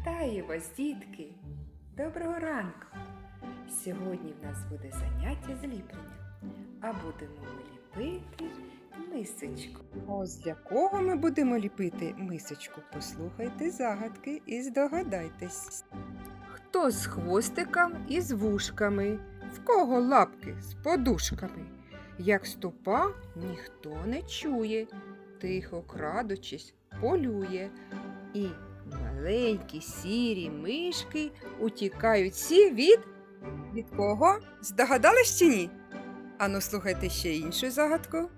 Вітаю вас, дітки! Доброго ранку! Сьогодні в нас буде заняття з ліплення, а будемо ми ліпити мисочку. Ось для кого ми будемо ліпити мисочку? Послухайте загадки і здогадайтесь. Хто з хвостиком і з вушками? В кого лапки з подушками? Як ступа, ніхто не чує, тихо крадучись, полює. І маленькі сірі мишки утікають всі від. Від кого? Здогадались чи ні? Ану, слухайте ще іншу загадку.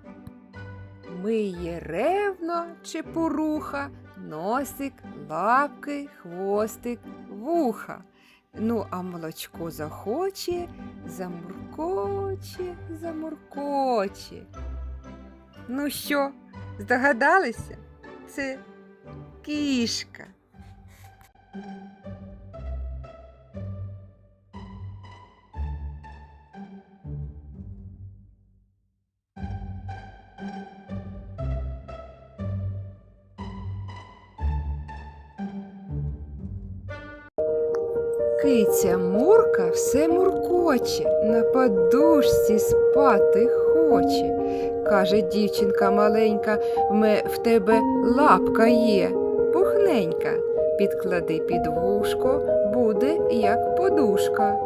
Миє ревно чепуруха, носик, лапки, хвостик, вуха. Ну, а молочко захоче, замуркоче, замуркоче. Ну що, здогадалися? Це кішка. Киця Мурка все муркоче, на подушці спати хоче. Каже дівчинка маленька, в тебе лапка є, пухненька. Підклади під вушко, буде як подушка.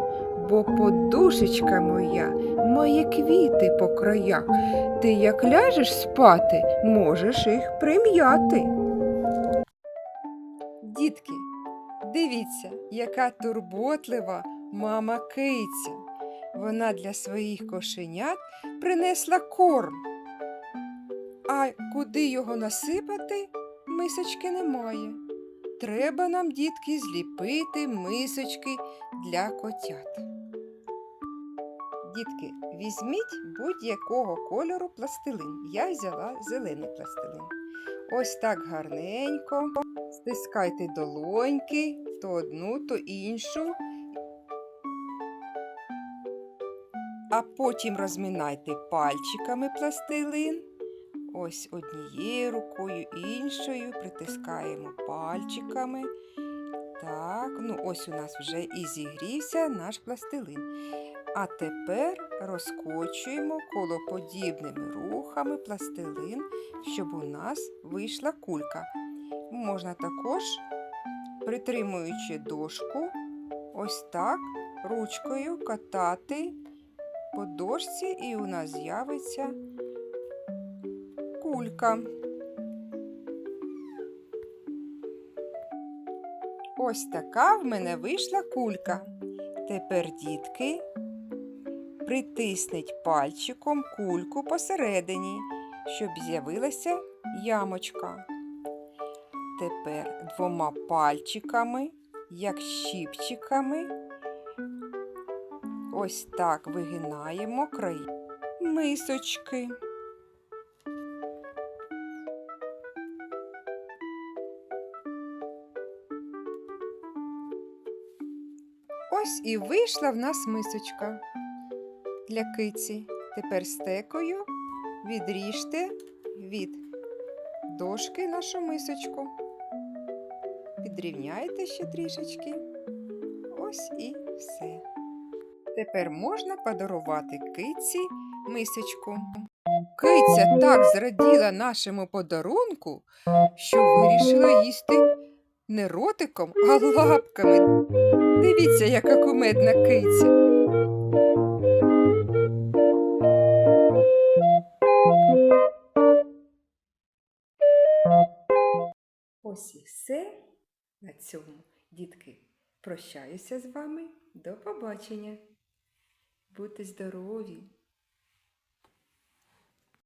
Бо подушечка моя має квіти по краях. Ти як ляжеш спати, можеш їх прим'яти. Дітки, Дивіться, яка турботлива мама киця. Вона для своїх кошенят принесла корм. А куди його насипати, мисочки немає. Треба нам, дітки, зліпити мисочки для котят. Дітки, візьміть будь-якого кольору пластилин. Я взяла зелений пластилин. Ось так гарненько. Стискайте долоньки, то одну, то іншу. А потім розминайте пальчиками пластилин. Ось однією рукою, іншою притискаємо пальчиками. Так, ну ось у нас вже і зігрівся наш пластилин. А тепер розкочуємо колоподібними рухами пластилин, щоб у нас вийшла кулька. Можна також, притримуючи дошку, ось так ручкою катати по дошці, і у нас з'явиться кулька. Ось така в мене вийшла кулька. Тепер, дітки, притисніть пальчиком кульку посередині, щоб з'явилася ямочка. Тепер двома пальчиками, як щіпчиками, ось так вигинаємо краї мисочки. Ось і вийшла в нас мисочка для киці. Тепер стекою відріжте від дошки нашу мисочку. Підрівняйте ще трішечки. Ось і все. Тепер можна подарувати киці мисочку. Киця так зраділа нашому подарунку, що вирішила їсти не ротиком, а лапками. Дивіться, яка кумедна киця. Ось і все. На цьому, дітки, прощаюся з вами. До побачення. Будьте здорові!